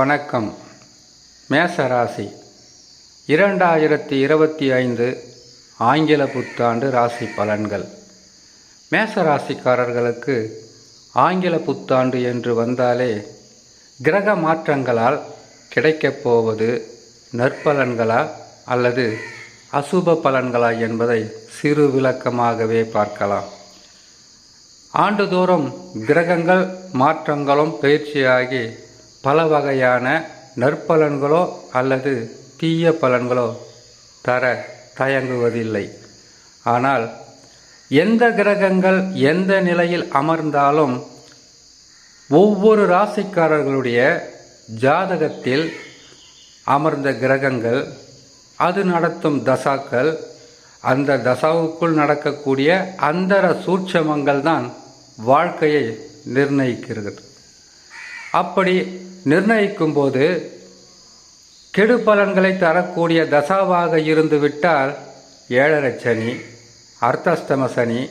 வணக்கம். மேசராசி. இரண்டாயிரத்தி இருபத்தி ஐந்து ஆங்கில புத்தாண்டு ராசி பலன்கள். மேசராசிக்காரர்களுக்கு ஆங்கில புத்தாண்டு என்று வந்தாலே கிரக மாற்றங்களால் கிடைக்கப் போவது நற்பலன்களா அல்லது அசுப பலன்களா என்பதை சிறு விளக்கமாகவே பார்க்கலாம். ஆண்டுதோறும் கிரகங்கள் மாற்றங்களும் பயிற்சியாகி பல வகையான நற்பலன்களோ அல்லது தீய பலன்களோ தர தயங்குவதில்லை. ஆனால் எந்த கிரகங்கள் எந்த நிலையில் அமர்ந்தாலும் ஒவ்வொரு ராசிக்காரர்களுடைய ஜாதகத்தில் அமர்ந்த கிரகங்கள் அது நடத்தும் தசாக்கள் அந்த தசாவுக்குள் நடக்கக்கூடிய அந்தர சூட்சமங்கள் தான் வாழ்க்கையை நிர்ணயிக்கிறது. அப்படி நிர்ணயிக்கும் போது கெடு பலன்களை தரக்கூடிய தசாவாக இருந்துவிட்டால் ஏழரை சனி அர்த்தஷ்டம சனி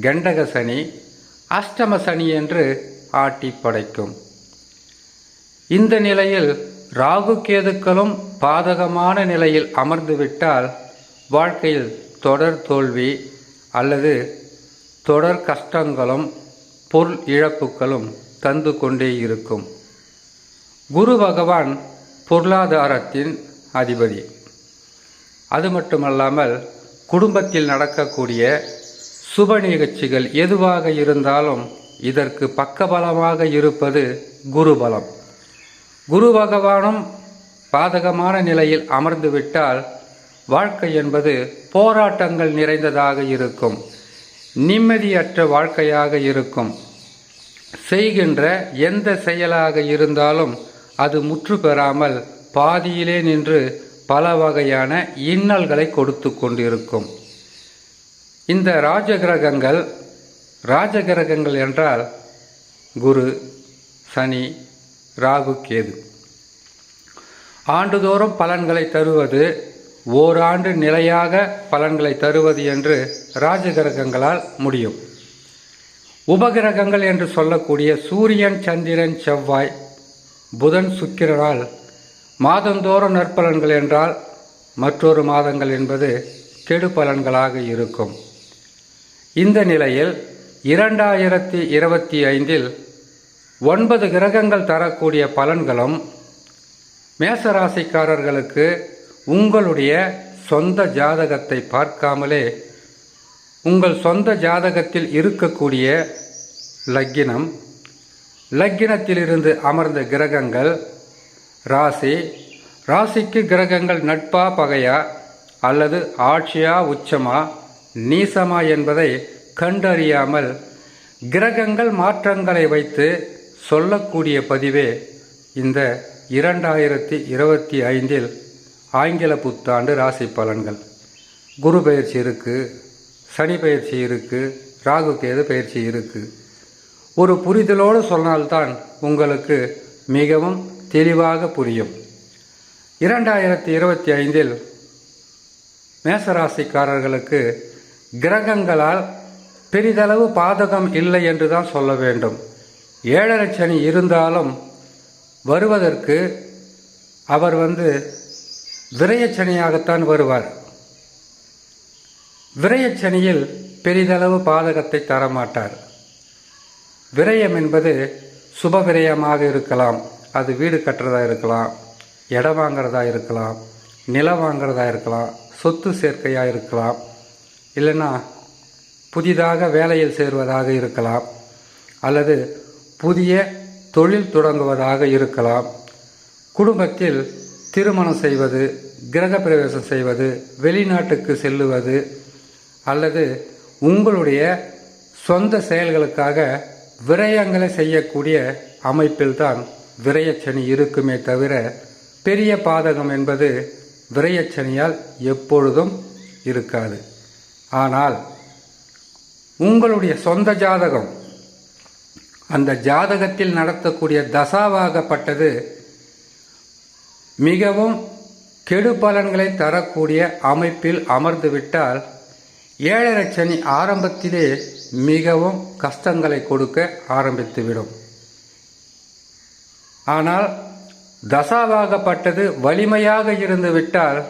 கண்டக சனி அஷ்டம சனி என்று ஆட்டி படைக்கும். இந்த நிலையில் ராகு கேதுக்களும் பாதகமான நிலையில் அமர்ந்துவிட்டால் வாழ்க்கையில் தொடர் தோல்வி அல்லது தொடர் கஷ்டங்களும் பொருள் இழப்புகளும் தந்து கொண்டே இருக்கும். குரு பகவான் பொருளாதாரத்தின் அதிபதி. அது மட்டுமல்லாமல் குடும்பத்தில் நடக்கக்கூடிய சுப நிகழ்ச்சிகள் எதுவாக இருந்தாலும் இதற்கு பக்கபலமாக இருப்பது குருபலம் குரு பகவானும் பாதகமான நிலையில் அமர்ந்துவிட்டால் வாழ்க்கை என்பது போராட்டங்கள் நிறைந்ததாக இருக்கும். நிம்மதியற்ற வாழ்க்கையாக இருக்கும். செய்கின்ற எந்த செயலாக இருந்தாலும் அது முற்று பெறாமல் பாதியிலே நின்று பல வகையான இன்னல்களை கொடுத்து கொண்டிருக்கும். இந்த ராஜகிரகங்கள் ராஜகிரகங்கள் என்றால் குரு சனி ராகு கேது. ஆண்டுதோறும் பலன்களை தருவது ஓராண்டு நிலையாக பலன்களை தருவது என்று ராஜகிரகங்களால் முடியும். உபகிரகங்கள் என்று சொல்லக்கூடிய சூரியன் சந்திரன் செவ்வாய் புதன் சுக்கிரனால் மாதந்தோறும் நற்பலன்கள் என்றால் மற்றொரு மாதங்கள் என்பது கெடு பலன்களாக இருக்கும். இந்த நிலையில் இரண்டாயிரத்தி இருபத்தி ஐந்தில் ஒன்பது கிரகங்கள் தரக்கூடிய பலன்களும் மேசராசிக்காரர்களுக்கு உங்களுடைய சொந்த ஜாதகத்தை பார்க்காமலே உங்கள் சொந்த ஜாதகத்தில் இருக்கக்கூடிய லக்கினம் லக்கினத்திலிருந்து அமர்ந்த கிரகங்கள் ராசி ராசிக்கு கிரகங்கள் நட்பா பகையா அல்லது ஆட்சியா உச்சமா நீசமா என்பதை கண்டறியாமல் கிரகங்கள் மாற்றங்களை வைத்து சொல்லக்கூடிய பதிவே இந்த இரண்டாயிரத்தி இருபத்தி ஐந்தில் ஆங்கில புத்தாண்டு ராசி பலன்கள். குரு பயிற்சி இருக்குது சனி பயிற்சி இருக்குது ராகு கேது பயிற்சி இருக்குது ஒரு புரிதலோடு சொன்னால்தான் உங்களுக்கு மிகவும் தெளிவாக புரியும். இரண்டாயிரத்தி இருபத்தி ஐந்தில் மேசராசிக்காரர்களுக்கு கிரகங்களால் பெரிதளவு பாதகம் இல்லை என்று தான் சொல்ல வேண்டும். ஏழரை சனி இருந்தாலும் வருவதற்கு அவர் வந்து விரயச்சனியாகத்தான் வருவார். விரயச்சனியில் பெரிதளவு பாதகத்தை தரமாட்டார். விரயம் என்பது சுப விரயமாக இருக்கலாம். அது வீடு கட்டுறதா இருக்கலாம் இடம் வாங்கிறதா இருக்கலாம் நிலம் வாங்கிறதா இருக்கலாம் சொத்து சேர்க்கையாக இருக்கலாம் இல்லைன்னா புதிதாக வேலையில் சேருவதாக இருக்கலாம் அல்லது புதிய தொழில் தொடங்குவதாக இருக்கலாம். குடும்பத்தில் திருமணம் செய்வது கிரகப்பிரவேசம் செய்வது வெளிநாட்டுக்கு செல்லுவது அல்லது உங்களுடைய சொந்த செயல்களுக்காக விரயங்களை செய்யக்கூடிய அமைப்பில்தான் விரயச்சனி இருக்குமே தவிர பெரிய பாதகம் என்பது விரயச்சனியால் எப்பொழுதும் இருக்காது. ஆனால் உங்களுடைய சொந்த ஜாதகம் அந்த ஜாதகத்தில் நடத்தக்கூடிய தசாவாகப்பட்டது மிகவும் கெடு பலன்களை தரக்கூடிய அமைப்பில் அமர்ந்துவிட்டால் ஏழரை சனி ஆரம்பத்திலே மிகவும் கஷ்டங்களை கொடுக்க ஆரம்பித்துவிடும். ஆனால் தசாவாகப்பட்டது வலிமையாக இருந்து விட்டால்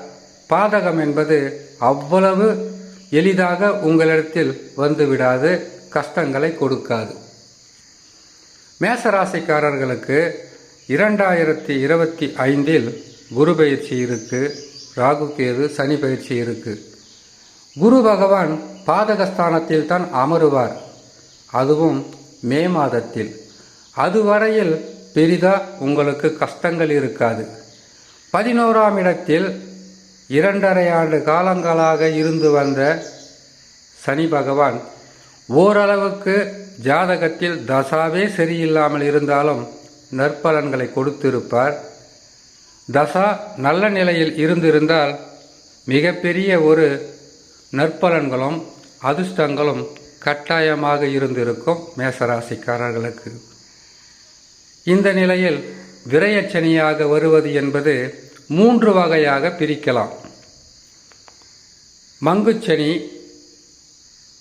பாதகம் என்பது அவ்வளவு எளிதாக உங்களிடத்தில் வந்துவிடாது கஷ்டங்களை கொடுக்காது. மேசராசிக்காரர்களுக்கு இரண்டாயிரத்தி இருபத்தி ஐந்தில் குரு பயிற்சி இருக்கு ராகு கேது சனி பயிற்சி இருக்குது குரு பகவான் பாதகஸ்தானத்தில் தான் அமருவார். அதுவும் மே மாதத்தில். அதுவரையில் பெரிதா உங்களுக்கு கஷ்டங்கள் இருக்காது. பதினோராம் இடத்தில் இரண்டரை ஆண்டு காலங்களாக இருந்து வந்த சனி பகவான் ஓரளவுக்கு ஜாதகத்தில் தசாவே சரியில்லாமல் இருந்தாலும் நற்பலன்களை கொடுத்திருப்பார். தசா நல்ல நிலையில் இருந்திருந்தால் மிகப்பெரிய ஒரு நற்பலன்களும் அதிர்ஷ்டங்களும் கட்டாயமாக இருந்திருக்கும் மேசராசிக்காரர்களுக்கு. இந்த நிலையில் விரயச்சனியாக வருவது என்பது மூன்று வகையாக பிரிக்கலாம். மங்குச்சனி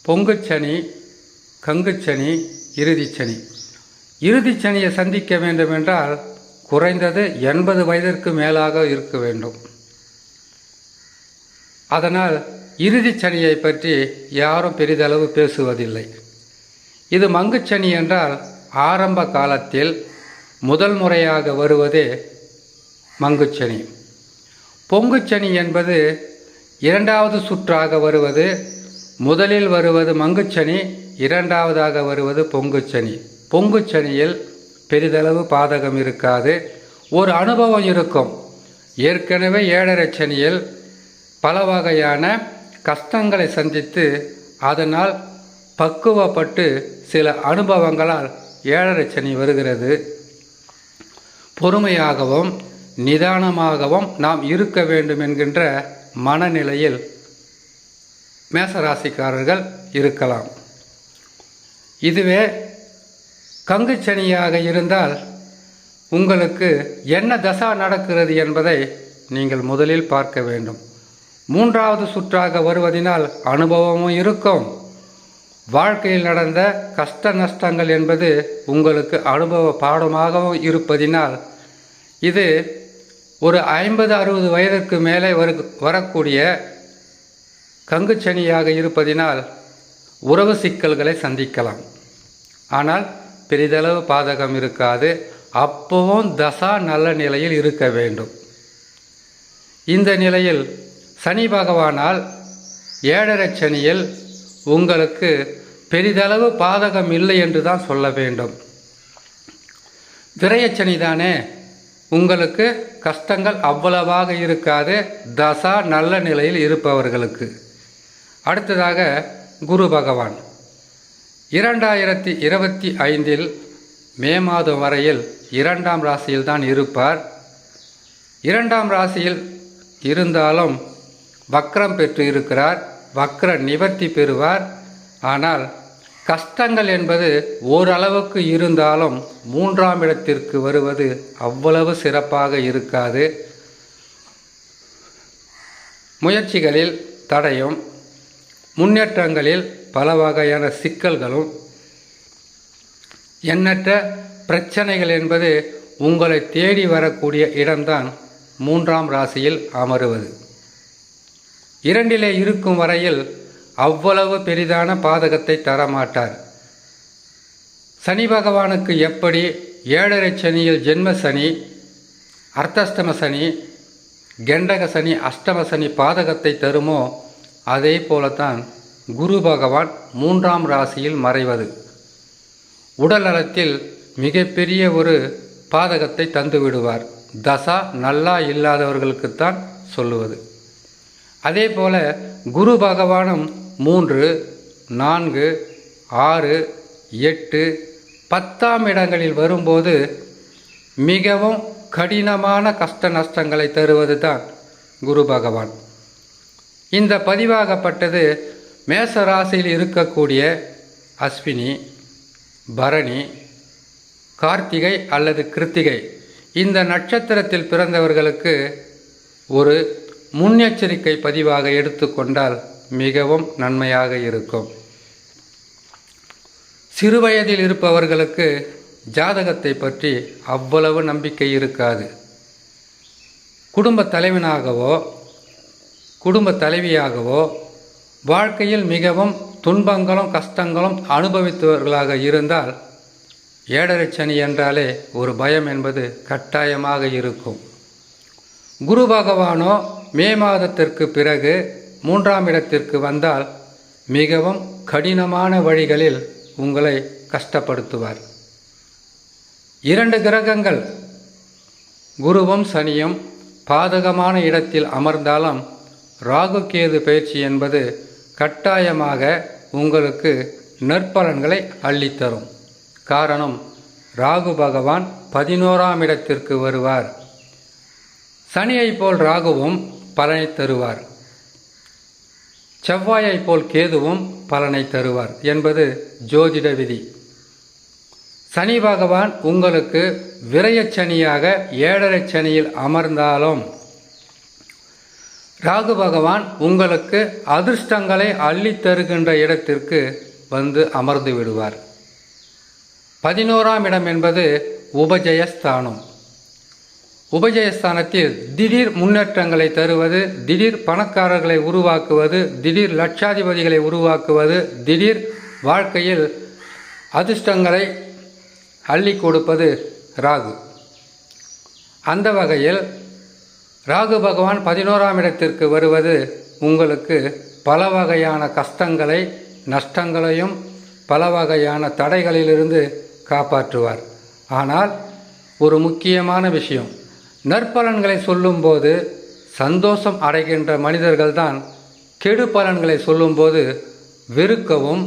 பொங்குச்சனி கங்குச்சனி இறுதிச்சனி. இறுதிச்சனியை சந்திக்க வேண்டுமென்றால் குறைந்தது எண்பது வயதிற்கு மேலாக இருக்க வேண்டும். அதனால் இறுதிச் சனியை பற்றி யாரும் பெரிதளவு பேசுவதில்லை. இது மங்குச்சனி என்றால் ஆரம்ப காலத்தில் முதல் முறையாக வருவதே மங்குச்சனி பொங்குச்சனி என்பது இரண்டாவது சுற்றாக வருவது முதலில் வருவது மங்குச்சனி இரண்டாவதாக வருவது பொங்குச்சனி பொங்குச்சனியில் பெரிதளவு பாதகம் இருக்காது ஒரு அனுபவம் இருக்கும். ஏற்கனவே ஏழரை சனியில் பல வகையான கஷ்டங்களை சந்தித்து அதனால் பக்குவப்பட்டு சில அனுபவங்களால் ஏழரை சனி வருகிறது. பொறுமையாகவும் நிதானமாகவும் நாம் இருக்க வேண்டும் என்கின்ற மனநிலையில் மேசராசிக்காரர்கள் இருக்கலாம். இதுவே கங்குச்சனியாக இருந்தால் உங்களுக்கு என்ன தசா நடக்கிறது என்பதை நீங்கள் முதலில் பார்க்க வேண்டும். மூன்றாவது சுற்றாக வருவதினால் அனுபவமும் இருக்கும். வாழ்க்கையில் நடந்த கஷ்ட நஷ்டங்கள் என்பது உங்களுக்கு அனுபவ பாடமாகவும் இருப்பதினால் இது ஒரு ஐம்பது அறுபது வயதிற்கு மேலே வரு வரக்கூடிய கங்குச்சனியாக இருப்பதினால் உறவு சிக்கல்களை சந்திக்கலாம். ஆனால் பெரிதளவு பாதகம் இருக்காது. அப்பவும் தசா நல்ல நிலையில் இருக்க வேண்டும். இந்த நிலையில் சனி பகவானால் ஏழரை சனியில் உங்களுக்கு பெரிதளவு பாதகம் இல்லை என்று தான் சொல்ல வேண்டும். விரயச்சனி தானே உங்களுக்கு கஷ்டங்கள் அவ்வளவாக இருக்காது தசா நல்ல நிலையில் இருப்பவர்களுக்கு. அடுத்ததாக குரு பகவான். இரண்டாயிரத்தி இருபத்தி ஐந்தில் மே மாதம் வரையில் இரண்டாம் ராசியில்தான் இருப்பார். இரண்டாம் ராசியில் இருந்தாலும் வக்ரம் பெற்று இருக்கிறார் வக்ர நிவர்த்தி பெறுவார். ஆனால் கஷ்டங்கள் என்பது ஓரளவுக்கு இருந்தாலும் மூன்றாம் இடத்திற்கு வருவது அவ்வளவு சிறப்பாக இருக்காது. முயற்சிகளில் தடையும் முன்னேற்றங்களில் பல வகையான சிக்கல்களும். எண்ணற்ற பிரச்சனைகள் என்பது உங்களை தேடி வரக்கூடிய இடம்தான் மூன்றாம் ராசியில் அமருவது. இரண்டிலே இருக்கும் வரையில் அவ்வளவு பெரிதான பாதகத்தை தரமாட்டார். சனி பகவானுக்கு எப்படி ஏழரை சனியில் ஜென்ம சனி அர்த்தஸ்தம சனி கெண்டக சனி அஷ்டம சனி பாதகத்தை தருமோ அதே போலத்தான் குரு பகவான் மூன்றாம் ராசியில் மறைவது. உடல் நலத்தில் மிகப்பெரிய ஒரு பாதகத்தை தந்து விடுவார் தசா நல்லா இல்லாதவர்களுக்குத்தான் சொல்லுவது. அதே போல் குரு பகவானும் மூன்று நான்கு ஆறு எட்டு பத்தாம் இடங்களில் வரும்போது மிகவும் கடினமான கஷ்ட நஷ்டங்களை தருவது தான் குரு பகவான். இந்த பதிவாகப்பட்டது மேச ராசியில் இருக்கக்கூடிய அஸ்வினி பரணி கார்த்திகை அல்லது கிருத்திகை. இந்த நட்சத்திரத்தில் பிறந்தவர்களுக்கு ஒரு முன்னெச்சரிக்கை பதிவாக எடுத்துக்கொண்டால் மிகவும் நன்மையாக இருக்கும். சிறுவயதில் இருப்பவர்களுக்கு ஜாதகத்தை பற்றி அவ்வளவு நம்பிக்கை இருக்காது. குடும்ப தலைவனாகவோ குடும்ப தலைவியாகவோ வாழ்க்கையில் மிகவும் துன்பங்களும் கஷ்டங்களும் அனுபவித்தவர்களாக இருந்தால் ஏழரை சனி என்றாலே ஒரு பயம் என்பது கட்டாயமாக இருக்கும். குரு பகவானோ மே மாதத்திற்கு பிறகு மூன்றாம் இடத்திற்கு வந்தால் மிகவும் கடினமான வழிகளில் உங்களை கஷ்டப்படுத்துவார். இரண்டு கிரகங்கள் குருவும் சனியும் பாதகமான இடத்தில் அமர்ந்தாலும் ராகு கேது பயிற்சி என்பது கட்டாயமாக உங்களுக்கு நற்பலன்களை அள்ளித்தரும். காரணம் ராகு பகவான் பதினோராம் இடத்திற்கு வருவார். சனியைப் போல் ராகுவும் பலனை தருவார். செவ்வாயைப் போல் கேதுவும் பலனை தருவார் என்பது ஜோதிட விதி. சனி பகவான் உங்களுக்கு விரயச் சனியாக ஏழரை சனியில் அமர்ந்தாலும் ராகு பகவான் உங்களுக்கு அதிர்ஷ்டங்களை அள்ளித் தருகின்ற இடத்திற்கு வந்து அமர்ந்து விடுவார். பதினோராம் இடம் என்பது உபஜயஸ்தானம். உபஜயஸ்தானத்தில் திடீர் முன்னேற்றங்களை தருவது திடீர் பணக்காரர்களை உருவாக்குவது திடீர் லட்சாதிபதிகளை உருவாக்குவது திடீர் வாழ்க்கையில் அதிர்ஷ்டங்களை அள்ளி கொடுப்பது ராகு. அந்த வகையில் ராகு பகவான் பதினோராம் இடத்திற்கு வருவது உங்களுக்கு பல வகையான கஷ்டங்களை நஷ்டங்களையும் பல வகையான தடைகளிலிருந்து காப்பாற்றுவார். ஆனால் ஒரு முக்கியமான விஷயம் நற்பலன்களை சொல்லும்போது சந்தோஷம் அடைகின்ற மனிதர்கள்தான் கெடு பலன்களை சொல்லும்போது வெறுக்கவும்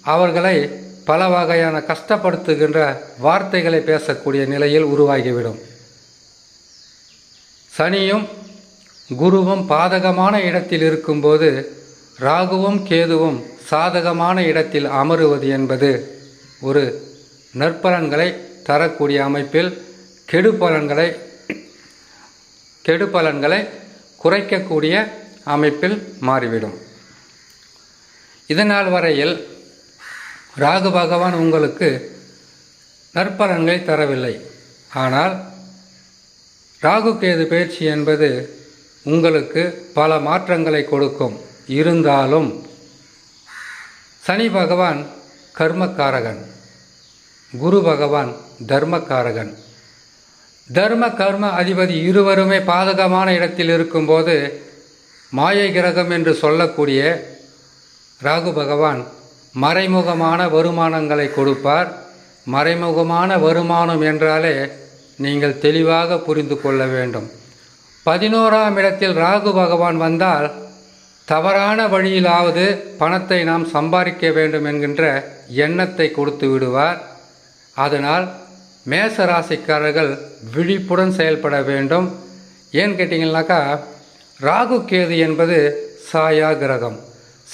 அவர்களை பல வகையான கஷ்டப்படுத்துகின்ற வார்த்தைகளை பேசக்கூடிய நிலையில் உருவாகிவிடும். சனியும் குருவும் பாதகமான இடத்தில் இருக்கும்போது ராகுவும் கேதுவும் சாதகமான இடத்தில் அமருவது என்பது ஒரு நற்பலன்களை தரக்கூடிய அமைப்பில் கெடு பலன்களை கெடு பலன்களை குறைக்கக்கூடிய அமைப்பில் மாறிவிடும். இதனால் வரையில் ராகு பகவான் உங்களுக்கு நற்பலன்களை தரவில்லை. ஆனால் ராகு கேது பயிற்சி என்பது உங்களுக்கு பல மாற்றங்களை கொடுக்கும். இருந்தாலும் சனி பகவான் கர்மக்காரகன் குரு பகவான் தர்மக்காரகன். தர்ம கர்ம அதிபதி இருவருமே பாதகமான இடத்தில் இருக்கும்போது மாயை கிரகம் என்று சொல்லக்கூடிய ராகு பகவான் மறைமுகமான வருமானங்களை கொடுப்பார். மறைமுகமான வருமானம் என்றாலே நீங்கள் தெளிவாக புரிந்து கொள்ள வேண்டும். பதினோராம் இடத்தில் ராகு பகவான் வந்தால் தவறான வழியிலாவது பணத்தை நாம் சம்பாதிக்க வேண்டும் என்கின்ற எண்ணத்தை கொடுத்து விடுவார். அதனால் மேச ராசிக்காரர்கள் விழிப்புடன் செயல்பட வேண்டும். ஏன்னு கேட்டிங்கனாக்கா ராகு கேது என்பது சாயா கிரகம்.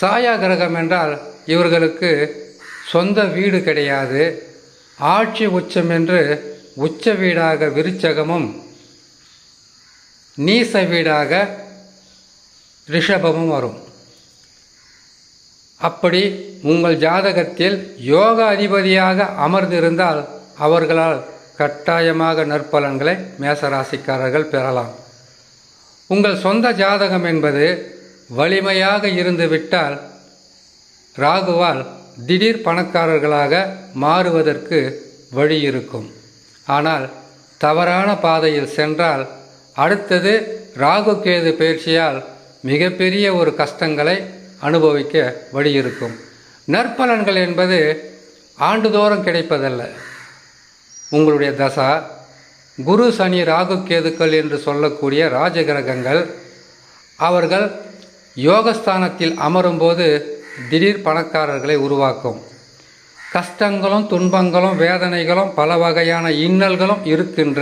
சாயா கிரகம் என்றால் இவர்களுக்கு சொந்த வீடு கிடையாது. ஆட்சி உச்சம் என்று உச்ச வீடாக விருச்சகமும் நீச வீடாக ரிஷபமும் வரும். அப்படி உங்கள் ஜாதகத்தில் யோக அதிபதியாக அமர்ந்திருந்தால் அவர்களால் கட்டாயமாக நற்பலன்களை மேசராசிக்காரர்கள் பெறலாம். உங்கள் சொந்த ஜாதகம் என்பது வலிமையாக இருந்துவிட்டால் ராகுவால் திடீர் பணக்காரர்களாக மாறுவதற்கு வழி இருக்கும். ஆனால் தவறான பாதையில் சென்றால் அடுத்தது ராகு கேது பயிற்சியால் மிகப்பெரிய ஒரு கஷ்டங்களை அனுபவிக்க வழி இருக்கும். நற்பலன்கள் என்பது ஆண்டுதோறும் கிடைப்பதல்ல. உங்களுடைய தசா குரு சனி ராகு கேதுக்கள் என்று சொல்லக்கூடிய ராஜகிரகங்கள் அவர்கள் யோகஸ்தானத்தில் அமரும்போது திடீர் பணக்காரர்களை உருவாக்கும். கஷ்டங்களும் துன்பங்களும் வேதனைகளும் பல வகையான இன்னல்களும் இருக்கின்ற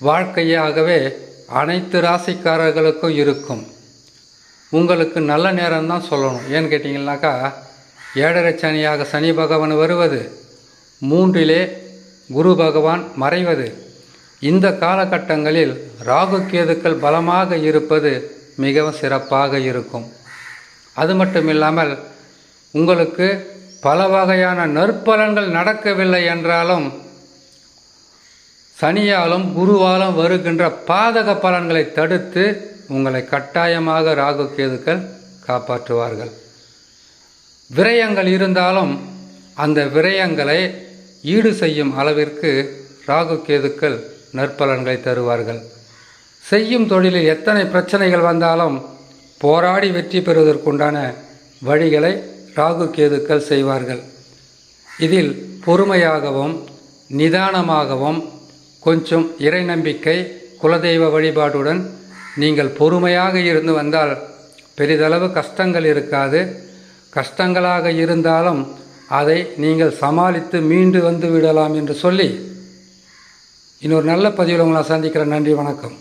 வாழ்க்கையாகவே அனைத்து ராசிக்காரர்களுக்கும் இருக்கும். உங்களுக்கு நல்ல நேரம்தான் சொல்லணும். ஏன்னு கேட்டிங்கனாக்கா ஏழரை சனியாக சனி பகவான் வருவது மூன்றிலே குரு பகவான் மறைவது. இந்த காலகட்டங்களில் ராகு கேதுக்கள் பலமாக இருப்பது மிகவும் சிறப்பாக இருக்கும். அது மட்டும் இல்லாமல் உங்களுக்கு பல வகையான நற்பலன்கள் நடக்கவில்லை என்றாலும் சனியாலும் குருவாலும் வருகின்ற பாதக பலன்களை தடுத்து உங்களை கட்டாயமாக ராகு கேதுக்கள் காப்பாற்றுவார்கள். விரயங்கள் இருந்தாலும் அந்த விரயங்களை ஈடு செய்யும் அளவிற்கு ராகு கேதுக்கள் நற்பலன்களை தருவார்கள். செய்யும் தொழிலில் எத்தனை பிரச்சனைகள் வந்தாலும் போராடி வெற்றி பெறுவதற்குண்டான வழிகளை ராகு கேதுக்கள் செய்வார்கள். இதில் பொறுமையாகவும் நிதானமாகவும் கொஞ்சம் இறை நம்பிக்கை குலதெய்வ வழிபாட்டுடன் நீங்கள் பொறுமையாக இருந்து வந்தால் பெரிதளவு கஷ்டங்கள் இருக்காது. கஷ்டங்களாக இருந்தாலும் அதை நீங்கள் சமாளித்து மீண்டு வந்து விடலாம் என்று சொல்லி இன்னொரு நல்ல பதிவில் உங்களை சந்திக்கிறேன். நன்றி வணக்கம்.